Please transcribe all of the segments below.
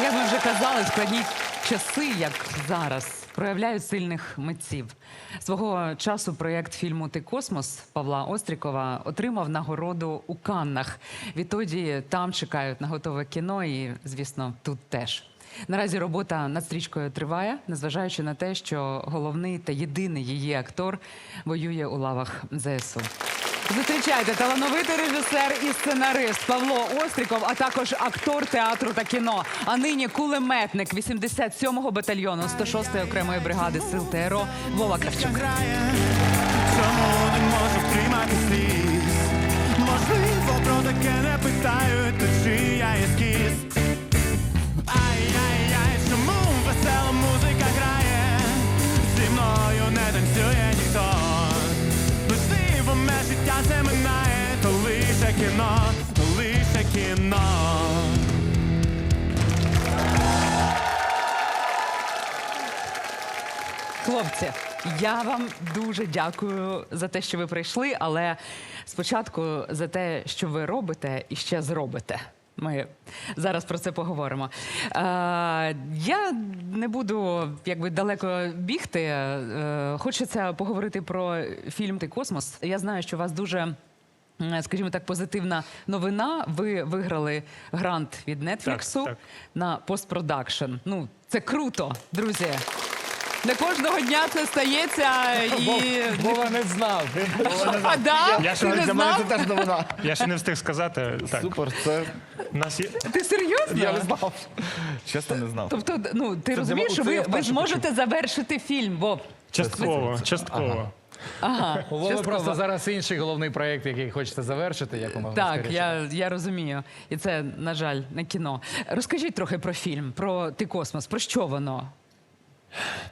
Як ми вже казали, складні часи, як зараз, проявляють сильних митців. Свого часу проєкт фільму Ти космос Павла Острікова отримав нагороду у Каннах. Відтоді там чекають на готове кіно, і звісно, тут теж. Наразі робота над стрічкою триває, незважаючи на те, що головний та єдиний її актор воює у лавах ЗСУ. Зустрічайте талановитий режисер і сценарист Павло Остріков, а також актор театру та кіно. А нині кулеметник 87-го батальйону 106-ї окремої бригади сил ТРО Вова Кравчук. чому не можу втримати сліз? Можливо, про таке не питають, кіно, лише кіно. Хлопці, я вам дуже дякую за те, що ви прийшли, але спочатку за те, що ви робите і ще зробите. Ми зараз про це поговоримо. Е, я не буду якби далеко бігти. Е, хочеться поговорити про фільм Ти космос. Я знаю, що вас дуже. Скажімо так, позитивна новина. Ви виграли грант від Нетфліксу на постпродакшн. Ну, це круто, друзі. Не кожного дня це стається і. Вова не знав. А, да? Я ще не Для це теж новина. Я ще не встиг сказати. Так, Супер, це нас є Ти серйозно? я не знав. Чесно, не знав. Тобто, ну ти розумієш, що ви, ви зможете завершити фільм, Вов. частково, частково. Ага. У Вови частково. просто зараз інший головний проєкт, який хочете завершити, як можна Так, скоріше. я, я розумію. І це, на жаль, не кіно. Розкажіть трохи про фільм, про ти космос. Про що воно?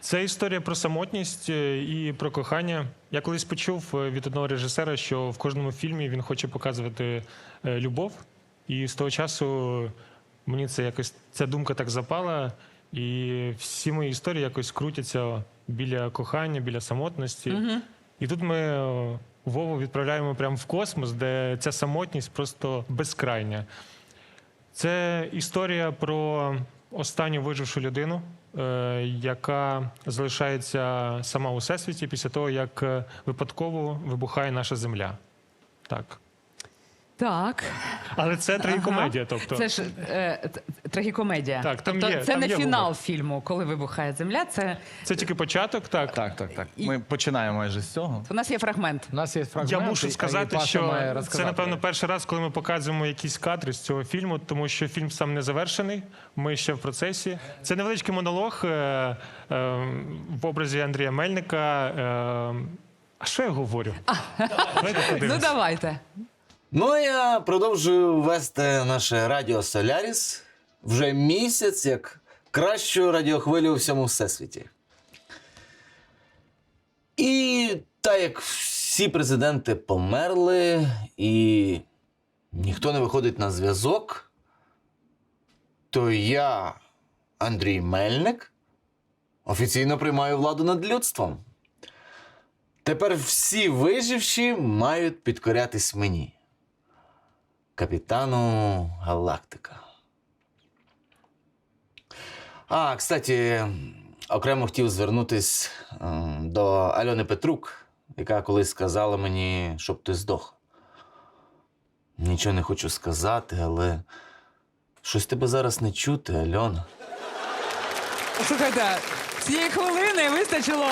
Це історія про самотність е, і про кохання. Я колись почув е, від одного режисера, що в кожному фільмі він хоче показувати е, любов. І з того часу мені це якось ця думка так запала. І всі мої історії якось крутяться біля кохання, біля самотності. І тут ми е, Вову відправляємо прямо в космос, де ця самотність просто безкрайня. Це історія про останню вижившу людину, е, яка залишається сама у всесвіті після того, як е, випадково вибухає наша земля. Так. Так. Але це трагікомедія, Ага. тобто. Це ж е, трагікомедія. Так, там тобто, є- це там не є фінал гумор. фільму, коли вибухає земля. Це Це тільки початок, так. Так, так, так. Ми починаємо майже з цього. у нас є фрагмент. У нас є фрагмент. Я мушу сказати, і що має це, напевно, перший раз, коли ми показуємо якісь кадри з цього фільму, тому що фільм сам не завершений. Ми ще в процесі. Це невеличкий монолог е, е, в образі Андрія Мельника. Е, а що я говорю? Давайте Ну давайте. Ну, я продовжую вести наше радіо Соляріс вже місяць як кращу радіохвилю у всьому всесвіті. І так як всі президенти померли, і ніхто не виходить на зв'язок, то я, Андрій Мельник, офіційно приймаю владу над людством. Тепер всі виживші мають підкорятись мені капітану Галактика. А, кстати, окремо хотів звернутись ем, до Альони Петрук, яка колись сказала мені, щоб ти здох. Нічого не хочу сказати, але щось тебе зараз не чути, Альона. Слухайте, цієї хвилини вистачило,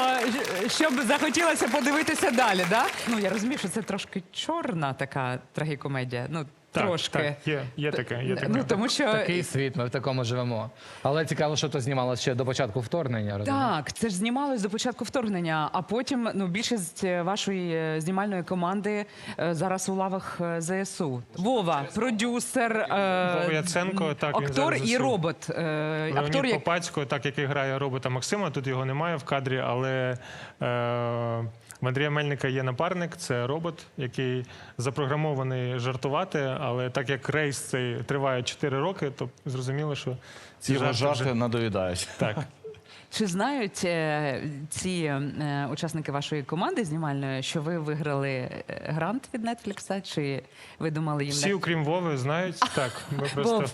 щоб захотілося подивитися далі, да? Ну я розумію, що це трошки чорна така трагікомедія. Ну, Так, трошки. так, є, є таке, є таке. Ну, тому що Такий світ, ми в такому живемо. Але цікаво, що то знімалося ще до початку вторгнення. розумієш? Так, це ж знімалось до початку вторгнення, а потім ну більшість е, вашої е, знімальної команди е, зараз у лавах е, ЗСУ. Вова, продюсер, е, Вова Яценко, так, він актор зараз і ЗСУ. робот. Е, Леонід актор, як... Попацько, так який грає робота Максима, тут його немає в кадрі, але е, в Андрія Мельника є напарник, це робот, який запрограмований жартувати. Але так як рейс цей триває 4 роки, то зрозуміло, що ці жарти жарти вже- надоїдають. так. Чи знають е, ці е, учасники вашої команди знімальної, що ви виграли е, грант від Нетфлікса? Чи ви думали їм Всі, окрім Вови, знають. Так, ми просто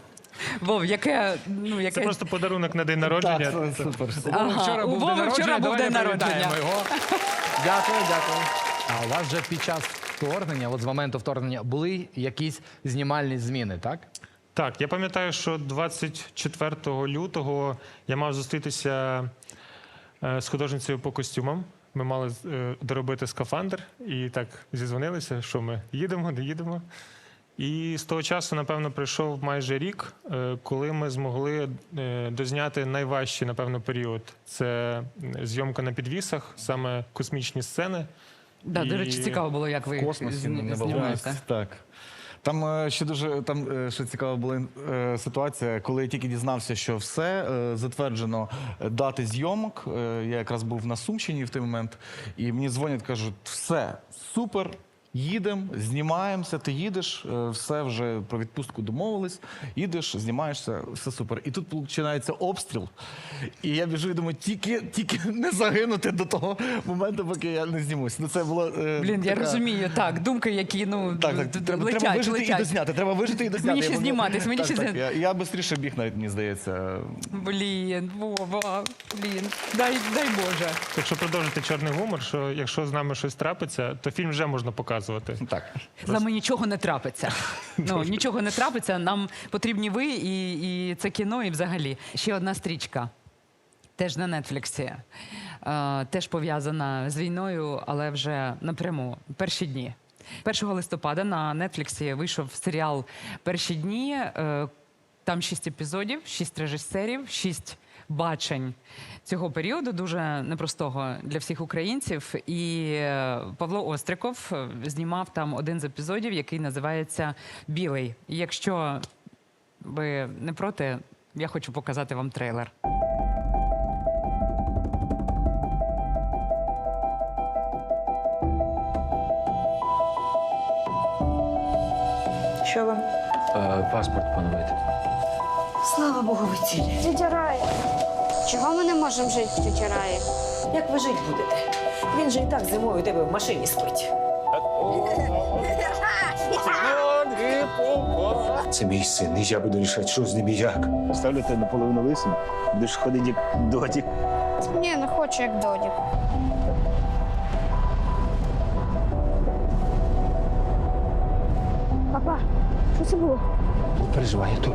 Вов, яке, ну, яке... Це просто подарунок на день народження. Так, супер. Ага, Вчора у був Вови день вчора народження, був день народження. його. Дякую, дякую. А у вас вже під час вторгнення, от з моменту вторгнення, були якісь знімальні зміни, так? Так, я пам'ятаю, що 24 лютого я мав зустрітися е, з художницею по костюмам. Ми мали е, доробити скафандр і так зізвонилися, що ми їдемо, не їдемо. І з того часу, напевно, пройшов майже рік, е, коли ми змогли е, дозняти найважчий, напевно, період. Це зйомка на підвісах, саме космічні сцени. Да, до речі, цікаво було, як ви В космосі не було. Так. Там е, ще дуже там ще цікава була ситуація, коли я тільки дізнався, що все затверджено дати зйомок. Я якраз був на Сумщині в той момент, і мені дзвонять, кажуть, все супер. Їдемо, знімаємося, ти їдеш, е, все вже про відпустку домовились, їдеш, знімаєшся, все супер. І тут починається обстріл. І я біжу і думаю, тільки, тільки не загинути до того моменту, поки я не знімусь. Ну це було. е, Блін, я розумію, так, думки, які, ну, так, так. Треба, летять, треба вижити летять. і дозняти. Треба вижити і дозняти. Мені ще зніматись, мені ще так, я, я швидше біг навіть, мені здається. Блін, Вова, блін, дай, дай Боже. Якщо продовжити чорний гумор, що якщо з нами щось трапиться, то фільм вже можна показувати. Так. З нами нічого не трапиться. Ну, нічого не трапиться, нам потрібні ви і, і це кіно, і взагалі. Ще одна стрічка. Теж на Нетфліксі. Е, теж пов'язана з війною, але вже напряму. Перші дні. 1 листопада на Нетфліксі вийшов серіал Перші дні. Е, там шість епізодів, шість режисерів, шість бачень цього періоду, дуже непростого для всіх українців. І е, Павло Остриков е, знімав там один з епізодів, який називається Білий. І якщо ви не проти, я хочу показати вам трейлер. Що вам? Е, Паспорт поновити. Слава Богу, ви цілі. Тетя Рая. Чого ми не можемо жити в тетя Раї? Як ви жити будете? Він же і так зимою у тебе в машині спить. Це мій син, і я буду рішати, що з ним і як. Ставлю наполовину лисим, будеш ходити як додік. Ні, не хочу, як Додік. Папа, що це було? Переживай, я тут.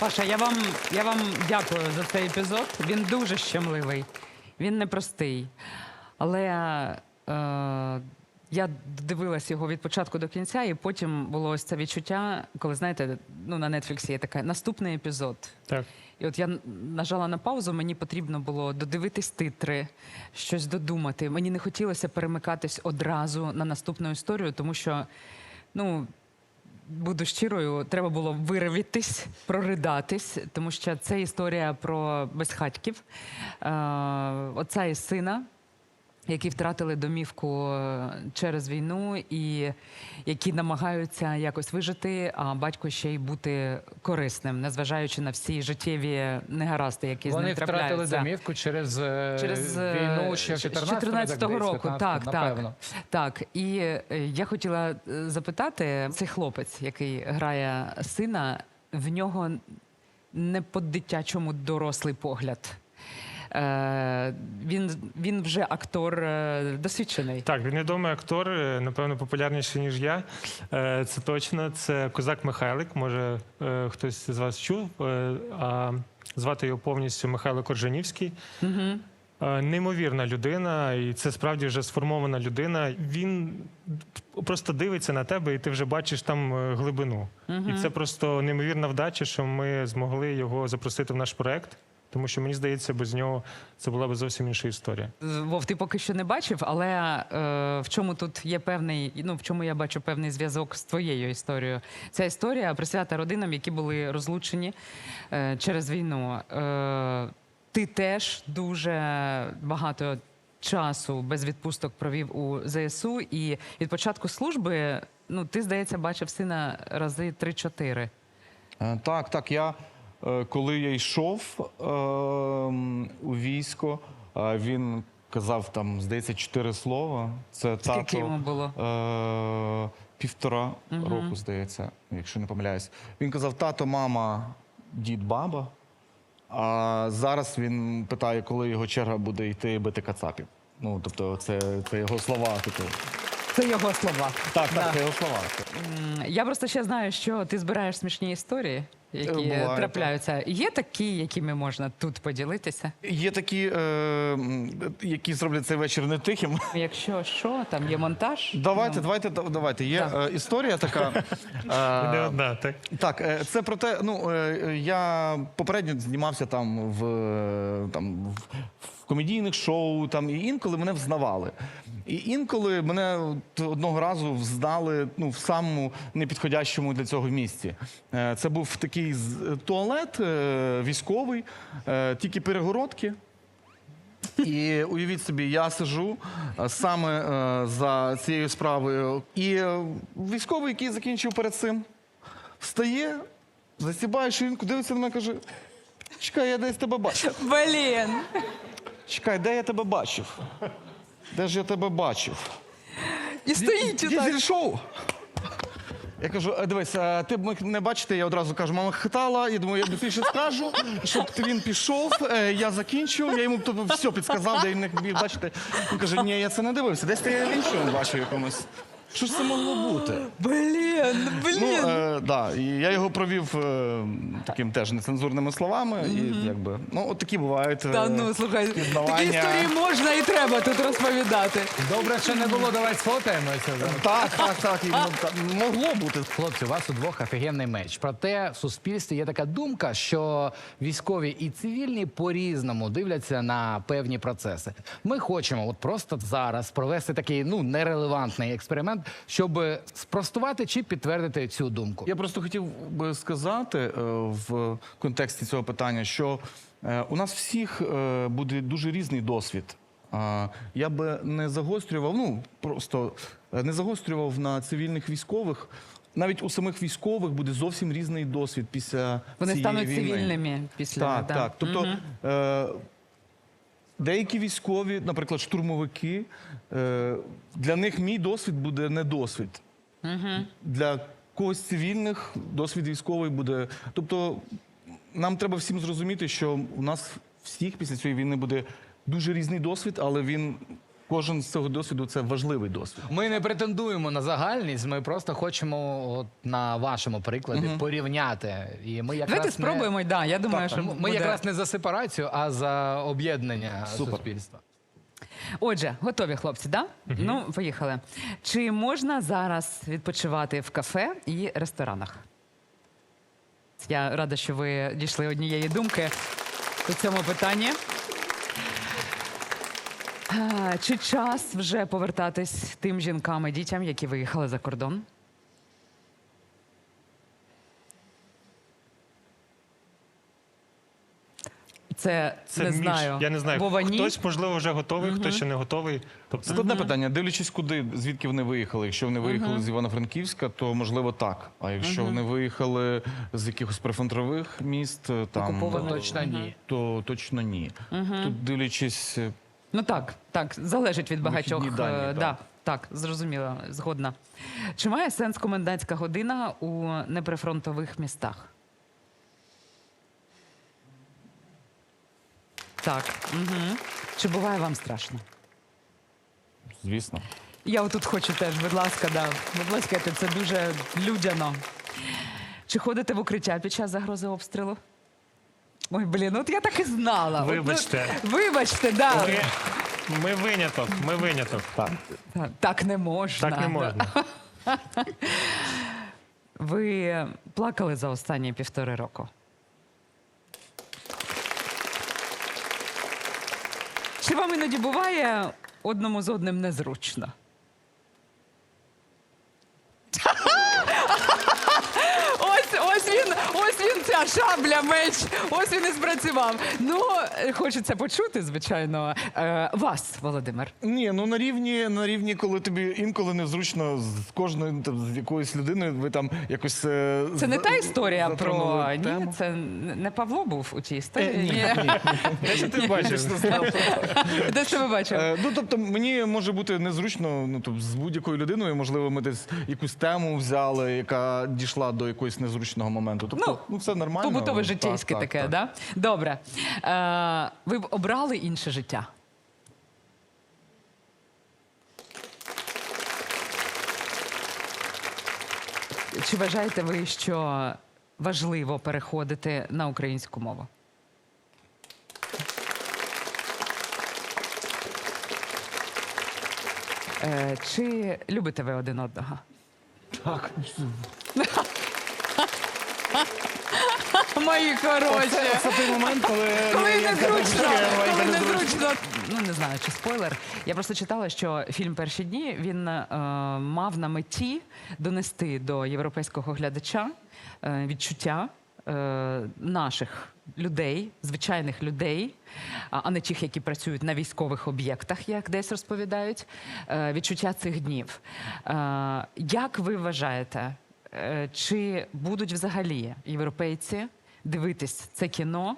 Паша, я вам, я вам дякую за цей епізод. Він дуже щемливий, він непростий. Але е, я дивилась його від початку до кінця, і потім було ось це відчуття, коли знаєте, ну на Нетфліксі є таке наступний епізод. Так. І от я нажала на паузу, мені потрібно було додивитись титри, щось додумати. Мені не хотілося перемикатись одразу на наступну історію, тому що, ну, буду щирою, треба було виривітись, проридатись, тому що це історія про безхатьків, е, отця і сина. Які втратили домівку е, через війну і які намагаються якось вижити, а батько ще й бути корисним, незважаючи на всі життєві негаразди, які з Вони втратили домівку через, е, Через е, війну ще 14 14-го року. Так, так, напевно. так. І е, я хотіла запитати, цей хлопець, який грає сина, в нього не по-дитячому дорослий погляд. Е, він, він вже актор е, досвідчений. Так, він відомий актор, е, напевно, популярніший, ніж я. Це точно. Це козак Михайлик. Може, хтось з вас чув. А звати його повністю Михайло Коржанівський. Е, Неймовірна людина, і це справді вже сформована людина. Він просто дивиться на тебе, і ти вже бачиш там глибину. І це просто неймовірна вдача, що ми змогли його запросити в наш проект. Тому що мені здається, без нього це була б зовсім інша історія. Вов, ти поки що не бачив, але е, в чому тут є певний, ну в чому я бачу певний зв'язок з твоєю історією. Ця історія присвята родинам, які були розлучені е, через війну. Е, ти теж дуже багато часу без відпусток провів у ЗСУ, і від початку служби, ну ти здається, бачив сина рази 3-4. Е, Так, так. Я коли я йшов е, у військо, е, він казав там, здається, чотири слова. Це Скільки тато. йому було? Е, півтора року, здається, якщо не помиляюсь. Він казав: тато, мама, дід, баба. А зараз він питає, коли його черга буде йти бити кацапів. Ну, тобто, це, це його слова. Типу. Це його слова. Так, так, це його слова. Я просто ще знаю, що ти збираєш смішні історії, які Буває, трапляються. Є такі, якими можна тут поділитися? Є такі, е, які зроблять цей вечір не тихим. Якщо що, там є монтаж. Давайте, ну, давайте, да- давайте. Є Так. е, історія така. Не Е, одна, так? Так, е, це про те, ну я попередньо знімався там в, там в комедійних шоу, там і інколи мене взнавали. І інколи мене одного разу взнали ну, в самому непідходящому для цього місці. Е, Це був такий туалет е, військовий, е, тільки перегородки. І уявіть собі, я сижу е, саме е, за цією справою. І е, військовий, який закінчив перед цим, встає, засібає ширинку, дивиться на мене каже: Чекай, я десь тебе бачив. Блін! Чекай, де я тебе бачив? Де ж я тебе бачив? І стоїть отак. Дізель шоу. Я кажу, «Е, дивись, ти б міг не бачити, я одразу кажу, мама хитала, я думаю, я більше скажу, щоб він пішов, е, я закінчив, я йому тобто, все підсказав, де він не міг бачити. Він каже, ні, я це не дивився, десь ти я в іншому бачив якомусь. Що ж це могло бути? Блін, блін. Ну, е, да, і я його провів е, таким теж нецензурними словами. І якби, ну, от такі бувають. е, Та ну слухай, такі пізнавання. історії можна і треба тут розповідати. Добре, що не було, давай сфотаємося. Так, так, так, і, ну, так, могло бути. Хлопці, у вас у двох офігенний меч. Проте в суспільстві є така думка, що військові і цивільні по-різному дивляться на певні процеси. Ми хочемо от просто зараз провести такий ну нерелевантний експеримент, щоб спростувати чи підтвердити цю думку. Я просто хотів би сказати е, в контексті цього питання, що е, у нас всіх е, буде дуже різний досвід. Я би не загострював, ну просто не загострював на цивільних військових. Навіть у самих військових буде зовсім різний досвід після Вони цієї стануть війни. цивільними після Так, так. Тобто е, деякі військові, наприклад, штурмовики, е, для них мій досвід буде не досвід. Для когось цивільних досвід військовий буде. Тобто, нам треба всім зрозуміти, що у нас всіх після цієї війни буде дуже різний досвід, але він. Кожен з цього досвіду це важливий досвід. Ми не претендуємо на загальність, ми просто хочемо от на вашому прикладі порівняти. І ми якраз Давайте не- спробуємо, да, я думаю, що Ми буде... якраз не за сепарацію, а за об'єднання Супер. суспільства. Отже, готові хлопці, да? Ну, поїхали. Чи можна зараз відпочивати в кафе і ресторанах? Я рада, що ви дійшли однієї думки у цьому питанні. Чи час вже повертатись тим жінкам і дітям, які виїхали за кордон? Це, Це не між. знаю. Я не знаю. Вова, ні? Хтось, можливо, вже готовий, хтось ще не готовий. Тобто, Це одне питання. Дивлячись, куди, звідки вони виїхали. Якщо вони виїхали з Івано-Франківська, то можливо так. А якщо вони виїхали з якихось прифронтових міст, е, там Окупованих. то- Точно ні. то точно ні. Тут дивлячись, е, Ну так, так, залежить від багатьох. Вихідні дані, е, так. да, так, зрозуміло, згодна. Чи має сенс комендантська година у неприфронтових містах? Так. Угу. Чи буває вам страшно? звісно. Я отут хочу теж, будь ласка, да. Будь ласка, це дуже людяно. Чи ходите в укриття під час загрози обстрілу? Ой, блін, от я так і знала. От, ну, Вибачте. вибачте, да. ми, ми виняток, ми виняток. Так. Так, так не можна. Так не можна. Ви плакали за останні півтори року? Чи вам іноді буває одному з одним незручно? Ось, ось він, ось він ця шабля, меч. Ось він і спрацював. Ну, е, хочеться почути, звичайно. Е, вас, Володимир. Ні, ну на рівні, на рівні, коли тобі інколи незручно з кожною там, з якоюсь людиною, ви там якось. е, Це не та історія про затронули ні, тему. це не Павло був у цій історії. Ні. Де ж ти бачив? Де ж ви бачив? Е, Ну, тобто, мені може бути незручно ну, тобто, з будь-якою людиною, можливо, ми десь якусь тему взяли, яка дійшла до якогось незручного моменту. Тобто, ну, все нормально. Побутове життєйське так, таке, так. да? Добре. Е, ви б обрали інше життя? Чи вважаєте ви, що важливо переходити на українську мову? Е, чи любите ви один одного? Так. Мої хороші! Це, це той момент, коли, Коли я- я незручно, коли незручно. незручно. Ну не знаю, чи спойлер. Я просто читала, що фільм Перші дні він е, мав на меті донести до європейського глядача е, відчуття е, наших людей, звичайних людей, а а не тих, які працюють на військових об'єктах, як десь розповідають, е, відчуття цих днів. Е, Як ви вважаєте, е, чи будуть взагалі європейці дивитись це кіно?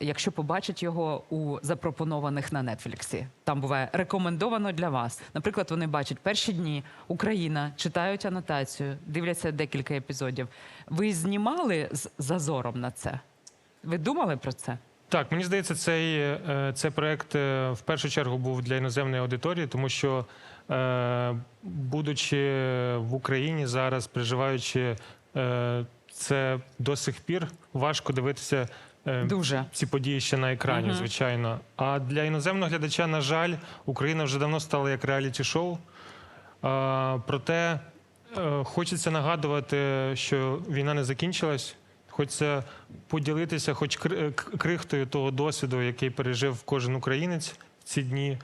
Якщо побачать його у запропонованих на Нетфліксі, там буває рекомендовано для вас. Наприклад, вони бачать перші дні Україна, читають анотацію, дивляться декілька епізодів. Ви знімали з зазором на це? Ви думали про це? Так, мені здається, цей, е, цей проект е, в першу чергу був для іноземної аудиторії, тому що, е, будучи в Україні зараз, переживаючи е, це до сих пір, важко дивитися. е, Дуже. ці події ще на екрані, звичайно. А для іноземного глядача, на жаль, Україна вже давно стала як реаліті-шоу. Проте е, хочеться нагадувати, що війна не закінчилась. Хочеться поділитися, хоч кри- е, к- крихтою того досвіду, який пережив кожен українець в ці дні.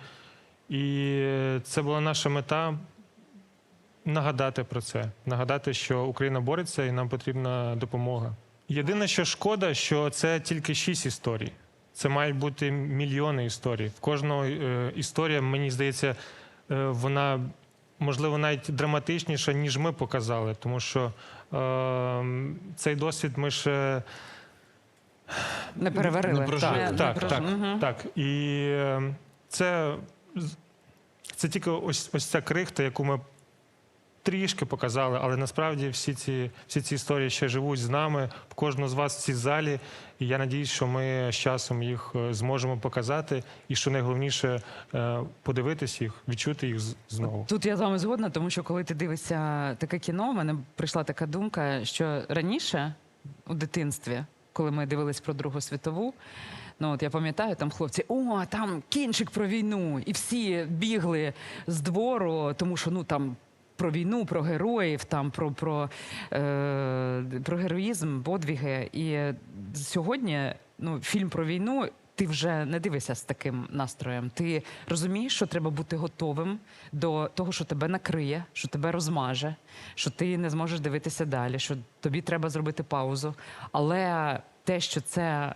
І е, це була наша мета нагадати про це, нагадати, що Україна бореться і нам потрібна допомога. Єдине, що шкода, що це тільки шість історій. Це мають бути мільйони історій. В кожного е, історія, мені здається, е, вона можливо навіть драматичніша, ніж ми показали, тому що е, цей досвід ми ще Не переварили. Не прожили. Не- не так, прож- так, Мгм. так. І е, це, це тільки ось, ось ця крихта, яку ми трішки показали, але насправді всі ці, всі ці історії ще живуть з нами, в кожного з вас в цій залі. І я надіюсь, що ми з часом їх е, зможемо показати, і що найголовніше е, подивитись їх, відчути їх знову. Тут я з вами згодна, тому що коли ти дивишся таке кіно, в мене прийшла така думка, що раніше у дитинстві, коли ми дивились про Другу світову, ну от я пам'ятаю, там хлопці, о, там кінчик про війну, і всі бігли з двору, тому що ну там. Про війну, про героїв, там про, про, е, про героїзм, подвіги. І сьогодні ну, фільм про війну ти вже не дивишся з таким настроєм. Ти розумієш, що треба бути готовим до того, що тебе накриє, що тебе розмаже, що ти не зможеш дивитися далі, що тобі треба зробити паузу. Але те, що це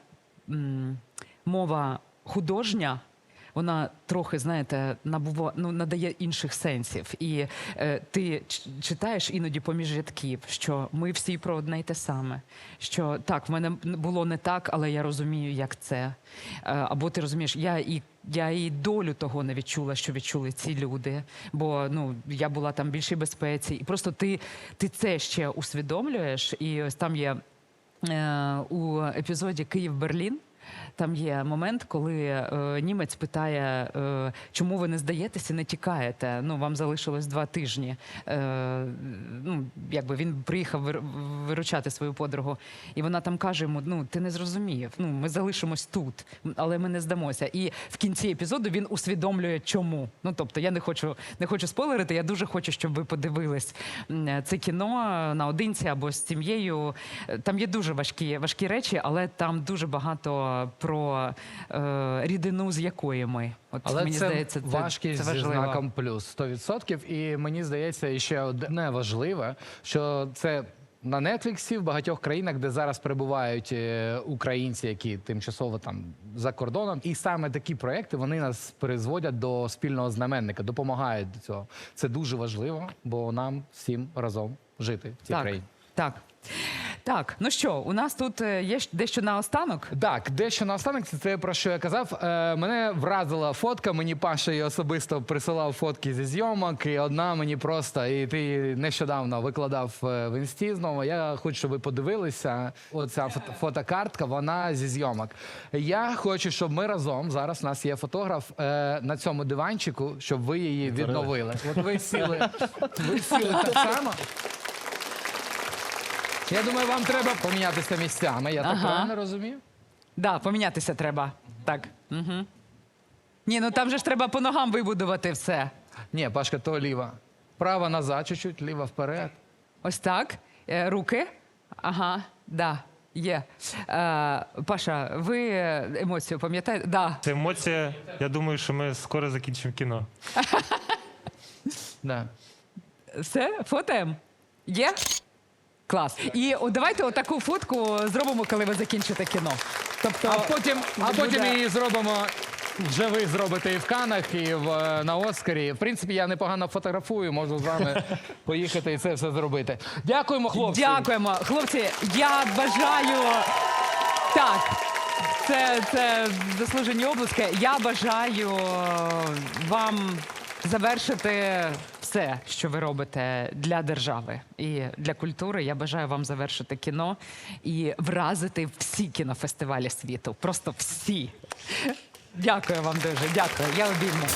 м, мова художня. Вона трохи, знаєте, набува, ну, надає інших сенсів. І е, ти читаєш іноді поміж рядків, що ми всі про одне й те саме. Що так, в мене було не так, але я розумію, як це. Е, або ти розумієш, я і я і долю того не відчула, що відчули ці люди. Бо ну я була там в більшій безпеці, і просто ти, ти це ще усвідомлюєш. І ось там є е, у епізоді Київ-Берлін. Там є момент, коли е, німець питає, е, чому ви не здаєтеся, не тікаєте. Ну вам залишилось два тижні. Е, ну якби він приїхав виручати свою подругу, і вона там каже йому: Ну ти не зрозумів. Ну ми залишимось тут, але ми не здамося. І в кінці епізоду він усвідомлює, чому. Ну тобто, я не хочу не хочу спойлерити. Я дуже хочу, щоб ви подивились це кіно наодинці або з сім'єю. Е, Там є дуже важкі важкі речі, але там дуже багато про е, рідину, з якої ми. От Але мені це здається, це важкість це зі знаком плюс 100%. І мені здається, і ще одне важливе, що це на Нетфліксі в багатьох країнах, де зараз перебувають е, українці, які тимчасово там за кордоном. І саме такі проекти вони нас призводять до спільного знаменника, допомагають до цього. Це дуже важливо, бо нам всім разом жити в цій Так, країні. так. Так, ну що, у нас тут е, є щ- дещо наостанок. Так, дещо наостанок, це те, про що я казав. Е, мене вразила фотка. Мені Паша її особисто присилав фотки зі зйомок, і одна мені просто, і ти нещодавно викладав е, в інсті знову. Я хочу, щоб ви подивилися. Оця фото- фотокартка, вона зі зйомок. Я хочу, щоб ми разом зараз. У нас є фотограф е, на цьому диванчику, щоб ви її відновили. От ви сіли, ви сіли так само. Я думаю, вам треба помінятися місцями. Я так Ага. правильно розумію? Да, помінятися треба. Так. Угу. Ні, ну там же ж треба по ногам вибудувати все. Ні, Пашка, то ліва. Права назад, чуть-чуть, ліва вперед. Ось так. Е, руки. Ага, да, є. Е, Паша, ви емоцію пам'ятаєте? Да. Це емоція. Я думаю, що ми скоро закінчимо кіно. Да. Все, фотоем? Є? Клас. І о, давайте отаку фотку зробимо, коли ви закінчите кіно. Тобто, А потім, а буде- потім її зробимо. Вже ви зробите і в Канах, і в, е, на Оскарі. В принципі, я непогано фотографую, можу з вами поїхати і це все зробити. Дякуємо, хлопці. Дякуємо. Хлопці, я бажаю. Так. Це, це заслужені обласки. Я бажаю вам завершити все, що ви робите для держави і для культури. Я бажаю вам завершити кіно і вразити всі кінофестивалі світу. Просто всі. Дякую вам дуже. Дякую. Я обійму.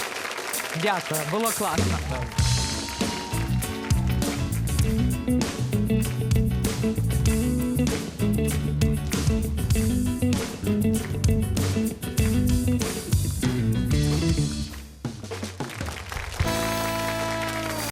Дякую. Було класно.